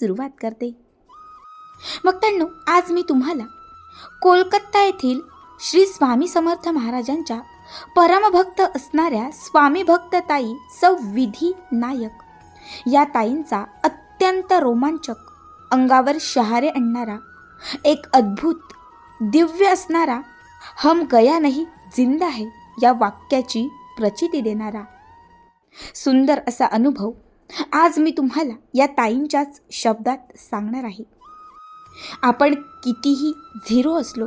सुरुवात करते. मग त्यांनो आज मी तुम्हाला कोलकाता येथील श्री स्वामी समर्थ महाराजांच्या परमभक्त असणाऱ्या स्वामी भक्त ताई सौ विधी नायक या ताईंचा अत्यंत रोमांचक अंगावर शहारे आणणारा एक अद्भुत दिव्य असणारा हम गया नाही जिंदा आहे या वाक्याची प्रचिती देणारा सुंदर असा अनुभव आज मी तुम्हाला या ताईंच्याच शब्दात सांगणार आहे. आपण कितीही झिरो असलो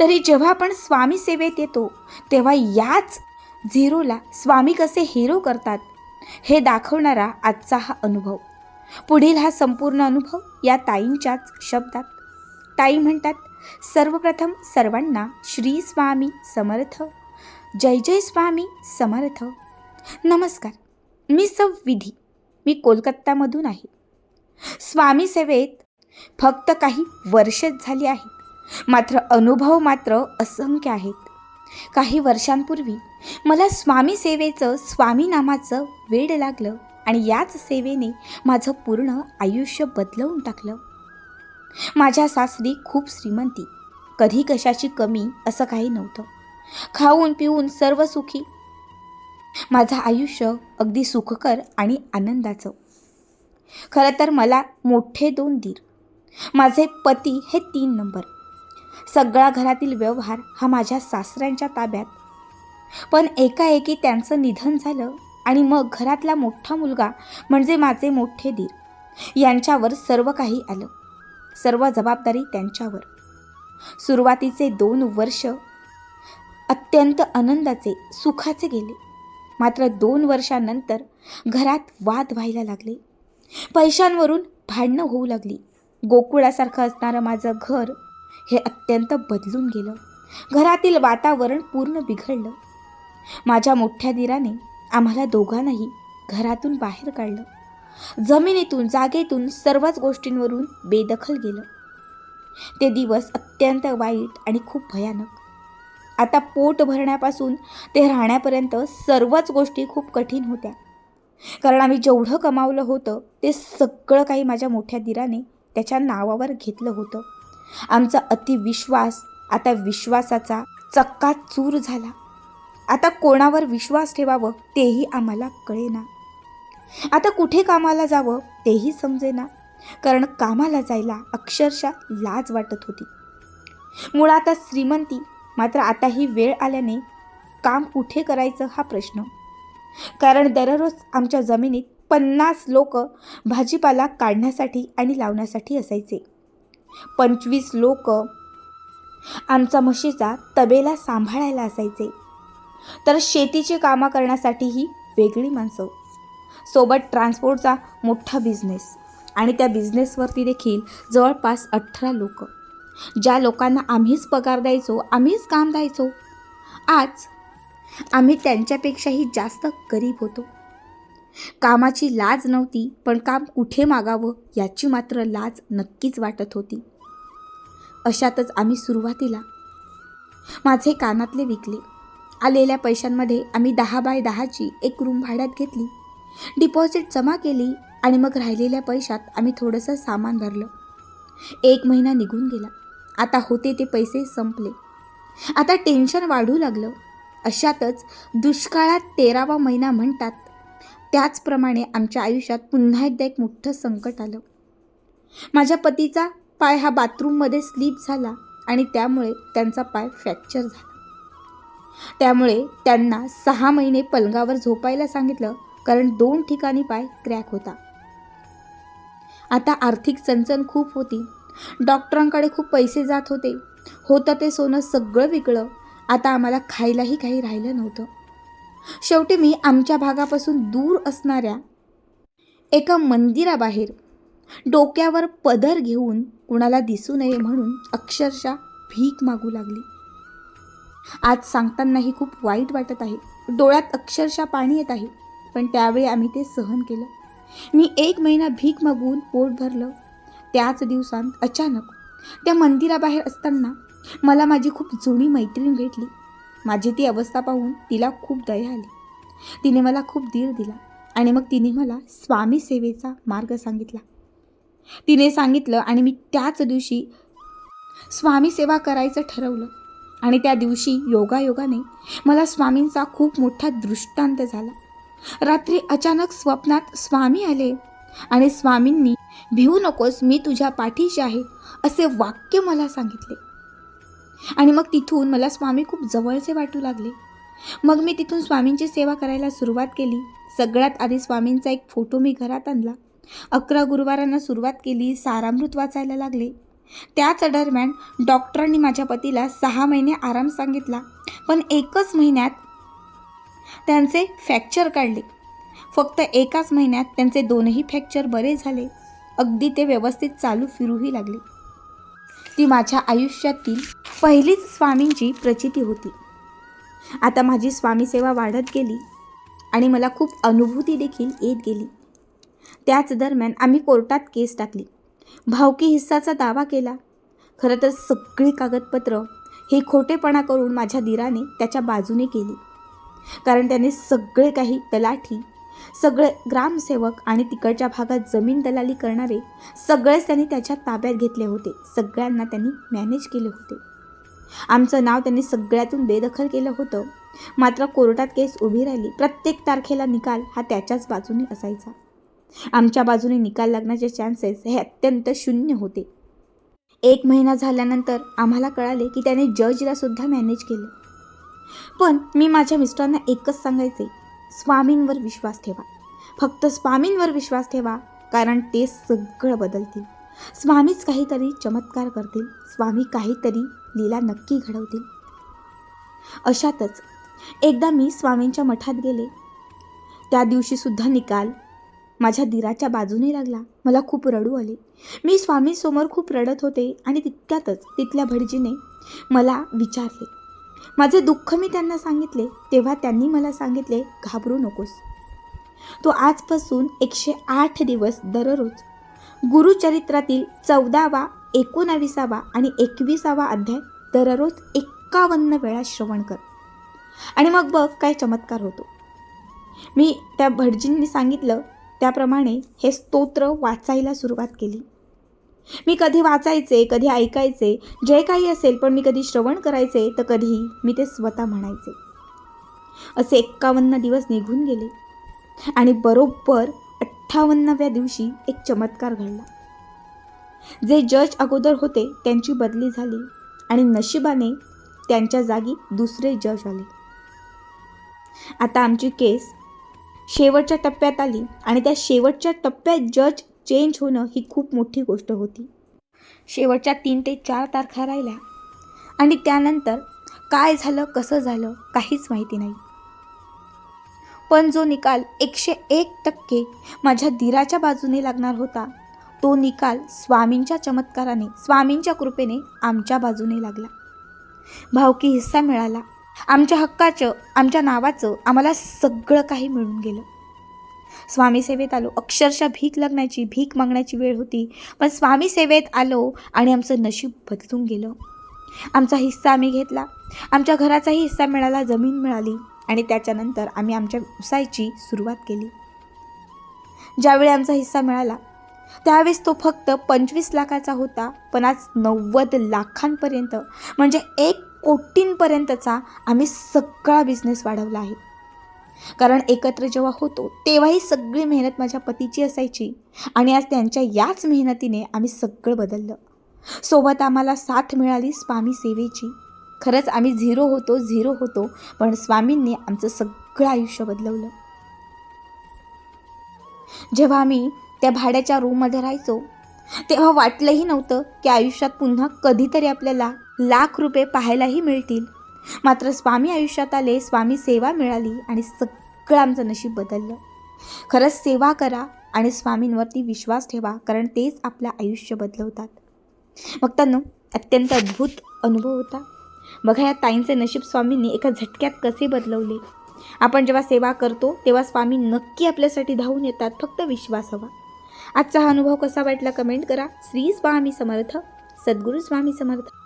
तरी जेव्हा आपण स्वामी सेवेत येतो तेव्हा याच झिरोला स्वामी कसे हिरो करतात हे दाखवणारा आजचा हा अनुभव. पुढील हा संपूर्ण अनुभव या ताईंच्याच शब्दात. ताई म्हणतात सर्वप्रथम सर्वांना श्री स्वामी समर्थ जय जय स्वामी समर्थ. नमस्कार मी सौ विधी. मी कोलकात्यामधून आहे. स्वामी सेवेत फक्त काही वर्षच झाली आहेत. मात्र अनुभव मात्र असंख्य आहेत. काही वर्षांपूर्वी मला स्वामी सेवेचं स्वामी नामाचं वेड लागलं आणि याच सेवेने माझं पूर्ण आयुष्य बदलवून टाकलं. माझ्या सासरी खूप श्रीमंती कधी कशाची कमी असं काही नव्हतं. खाऊन पिऊन सर्व सुखी माझं आयुष्य अगदी सुखकर आणि आनंदाचं. खरं तर मला मोठे दोन दीर. माझे पती हे तीन नंबर. सगळा घरातील व्यवहार हा माझ्या सासऱ्यांच्या ताब्यात. पण एकाएकी त्यांचं निधन झालं आणि मग घरातला मोठा मुलगा म्हणजे माझे मोठे दीर. यांच्यावर सर्व काही आलं. सर्व जबाबदारी त्यांच्यावर. सुरुवातीचे दोन वर्ष अत्यंत आनंदाचे सुखाचे गेले. मात्र दोन वर्षानंतर घरात वाद व्हायला लागले. पैशांवरून भांडणं होऊ लागली. गोकुळासारखं असणारं माझं घर हे अत्यंत बदलून गेलं. घरातील वातावरण पूर्ण बिघडलं. माझ्या मोठ्या दिराने आम्हाला दोघांनाही घरातून बाहेर काढलं. जमिनीतून जागेतून सर्वच गोष्टींवरून बेदखल गेलं. ते दिवस अत्यंत वाईट आणि खूप भयानक. आता पोट भरण्यापासून ते राहण्यापर्यंत सर्वच गोष्टी खूप कठीण होत्या. कारण आम्ही जेवढं कमावलं होतं ते सगळं काही माझ्या मोठ्या दिराने त्याच्या नावावर घेतलं होतं. आमचा अतिविश्वास आता विश्वासाचा चक्का चूर झाला. आता कोणावर विश्वास ठेवावं तेही आम्हाला कळेना. आता कुठे कामाला जावं तेही समजेना. कारण कामाला जायला अक्षरशः लाज वाटत होती. मुळात श्रीमंती मात्र आता ही वेळ आल्याने काम कुठे करायचं हा प्रश्न. कारण दररोज आमच्या जमिनीत पन्नास लोक भाजीपाला काढण्यासाठी आणि लावण्यासाठी असायचे. पंचवीस लोक आमचा म्हशीचा तबेला सांभाळायला असायचे. तर शेतीची कामं करण्यासाठीही वेगळी माणसं. सोबत ट्रान्सपोर्टचा मोठा बिझनेस आणि त्या बिझनेसवरती देखील जवळपास अठरा लोकं. ज्या लोकांना आम्हीच पगार द्यायचो आम्हीच काम द्यायचो. आज आम्ही त्यांच्यापेक्षाही जास्त गरीब होतो. कामाची लाज नव्हती पण काम कुठे मागावं याची मात्र लाज नक्कीच वाटत होती. अशातच आम्ही सुरुवातीला माझे कानातले विकले. आलेल्या पैशांमध्ये आम्ही दहा बाय दहाची एक रूम भाड्यात घेतली. डिपॉझिट जमा केली आणि मग राहिलेल्या पैशात आम्ही थोडंसं सामान भरलं. एक महिना निघून गेला. आता होते ते पैसे संपले. आता टेन्शन वाढू लागलं. अशातच दुष्काळात तेरावा महिना म्हणतात. त्याचप्रमाणे आमच्या आयुष्यात पुन्हा एकदा एक मोठं संकट आलं. माझ्या पतीचा पाय हा बाथरूममध्ये स्लीप झाला आणि त्यामुळे त्यांचा पाय फ्रॅक्चर झाला. त्यामुळे त्यांना सहा महिने पलंगावर झोपायला सांगितलं कारण दोन ठिकाणी पाय क्रॅक होता. आता आर्थिक चणचण खूप होती. डॉक्टरांकडे खूप पैसे जात होते. होतं ते सोनं सगळं विकलं. आता आम्हाला खायलाही काही राहिलं नव्हतं. शेवटी मी आमच्या भागापासून दूर असणाऱ्या एका मंदिराबाहेर डोक्यावर पदर घेऊन कुणाला दिसू नये म्हणून अक्षरशः भीक मागू लागली. आज सांगतानाही खूप वाईट वाटत आहे. डोळ्यात अक्षरशः पाणी येत आहे. पण त्यावेळी आम्ही ते सहन केलं. मी एक महिना भीक मागून पोट भरलं. त्याच दिवसांत अचानक त्या मंदिराबाहेर असताना मला माझी खूप जुनी मैत्रीण भेटली. माझी ती अवस्था पाहून तिला खूप दया आली. तिने मला खूप धीर दिला आणि मग तिने मला स्वामी सेवेचा मार्ग सांगितला. तिने सांगितलं आणि मी त्याच दिवशी स्वामी सेवा करायचं ठरवलं आणि त्या दिवशी योगायोगाने मला स्वामींचा खूप मोठा दृष्टांत झाला. रात्री अचानक स्वप्नात स्वामी आले आणि स्वामींनी भिवू नकोस मी तुझ्या पाठीशी आहे असे वाक्य मला सांगितले. आणि मग तिथून मला स्वामी खूप जवळचे वाटू लागले. मग मी तिथून स्वामींची सेवा करायला सुरुवात केली. सगळ्यात आधी स्वामींचा एक फोटो मी घरात आणला. अकरा गुरुवारांना सुरुवात केली सारामृत वाचायला लागले. त्याच दरम्यान डॉक्टरांनी माझ्या पतीला सहा महिने आराम सांगितला पण एकच महिन्यात त्यांचे फ्रॅक्चर काढले. फक्त एकाच महिन्यात त्यांचे दोनही फ्रॅक्चर बरे झाले. अगदी ते व्यवस्थित चालू फिरूही लागले. ती माझ्या आयुष्यातील पहिलीच स्वामींची प्रचिती होती. आता माझी स्वामीसेवा वाढत गेली आणि मला खूप अनुभूती देखील येत गेली. त्याच दरम्यान आम्ही कोर्टात केस टाकली. भावकी हिस्साचा दावा केला. खरं तर सगळी कागदपत्र हे खोटेपणा करून माझ्या दिराने त्याच्या बाजूने केली. कारण त्याने सगळे काही तलाठी सगळे ग्रामसेवक आणि तिकडच्या भागात जमीन दलाली करणारे सगळेच त्यांनी त्याच्या ताब्यात घेतले होते. सगळ्यांना त्यांनी मॅनेज केले होते. आमचं नाव त्यांनी सगळ्यातून बेदखल केलं होतं. मात्र कोर्टात केस उभी राहिली. प्रत्येक तारखेला निकाल हा त्याच्याच बाजूने असायचा. आमच्या बाजूने निकाल लागण्याचे चान्सेस हे अत्यंत शून्य होते. एक महिना झाल्यानंतर आम्हाला कळाले की त्याने जजला सुद्धा मॅनेज केलं. पण मी माझ्या मिस्टरांना एकच सांगायचे. स्वामींवर विश्वास ठेवा. फक्त स्वामींवर विश्वास ठेवा कारण ते सगळं बदलतील. स्वामीच काहीतरी चमत्कार करतील स्वामी काहीतरी लीला नक्की घडवतील. अशातच एकदा मी स्वामींच्या मठात गेले. त्या दिवशीसुद्धा निकाल माझ्या दिराच्या बाजूने लागला. मला खूप रडू आले. मी स्वामींसमोर खूप रडत होते आणि तितक्यातच तिथल्या भटजीने मला विचारले माझे दुःख मी त्यांना सांगितले तेव्हा त्यांनी मला सांगितले घाबरू नकोस. तो आजपासून एकशे आठ दिवस दररोज गुरुचरित्रातील चौदावा एकोणाविसावा आणि एकविसावा अध्याय दररोज एक्कावन्न वेळा श्रवण कर. आणि मग बघ काय चमत्कार होतो. मी त्या भटजींनी सांगितलं त्याप्रमाणे हे स्तोत्र वाचायला सुरुवात केली. मी कधी वाचायचे कधी ऐकायचे जे काही असेल पण मी कधी श्रवण करायचे तर कधी मी ते स्वतः म्हणायचे. असे एक्कावन्न दिवस निघून गेले आणि बरोबर अठ्ठावन्नाव्या दिवशी एक चमत्कार घडला. जे जज अगोदर होते त्यांची बदली झाली आणि नशिबाने त्यांच्या जागी दुसरे जज आले. आता आमची केस शेवटच्या टप्प्यात आली आणि त्या शेवटच्या टप्प्यात जज चेंज होणं ही खूप मोठी गोष्ट होती. शेवटच्या तीन ते चार तारखा राहिल्या. आणि त्यानंतर काय झालं कसं झालं काहीच माहिती नाही. पण जो निकाल एकशे एक टक्के माझ्या दिराच्या बाजूने लागणार होता तो निकाल स्वामींच्या चमत्काराने स्वामींच्या कृपेने आमच्या बाजूने लागला. भावकी हिस्सा मिळाला. आमच्या हक्काचं आमच्या नावाचं आम्हाला सगळं काही मिळून गेलं. स्वामी सेवेत आलो. अक्षरशः भीक लागण्याची भीक मागण्याची वेळ होती. पण स्वामी सेवेत आलो आणि आमचं नशीब बदलून गेलं. आमचा हिस्सा आम्ही घेतला. आमच्या घराचाही हिस्सा मिळाला जमीन मिळाली आणि त्याच्यानंतर आम्ही आमच्या व्यवसायाची सुरुवात केली. ज्यावेळी आमचा हिस्सा मिळाला त्यावेळेस तो फक्त पंचवीस लाखाचा होता पण आज नव्वद लाखांपर्यंत म्हणजे एक कोटींपर्यंतचा आम्ही सगळा बिझनेस वाढवला आहे. कारण एकत्र जेव्हा होतो तेव्हाही सगळी मेहनत माझ्या पतीची असायची. आणि आज त्यांच्या याच मेहनतीने आम्ही सगळं बदललं. सोबत आम्हाला साथ मिळाली स्वामी सेवेची. खरंच आम्ही झिरो होतो झिरो होतो पण स्वामींनी आमचं सगळं आयुष्य बदलवलं. जेव्हा आम्ही त्या भाड्याच्या रूममध्ये राहायचो तेव्हा वाटलंही नव्हतं की आयुष्यात पुन्हा कधीतरी आपल्याला लाख रुपये पाहायलाही मिळतील. मात्र स्वामी आयुष्यात आले स्वामी सेवा मिळाली आणि सगळं आमचं नशीब बदललं. खरंच सेवा करा आणि स्वामींवरती विश्वास ठेवा कारण तेच आपलं आयुष्य बदलवतात. भक्तांनो अत्यंत अद्भुत अनुभव होता. बघा या ताईंचे नशीब स्वामींनी एका झटक्यात कसे बदलवले. आपण जेव्हा सेवा करतो तेव्हा स्वामी नक्की आपल्यासाठी धावून येतात फक्त विश्वास हवा. आजचा हा अनुभव कसा वाटला कमेंट करा. श्री स्वामी समर्थ सद्गुरू स्वामी समर्थ.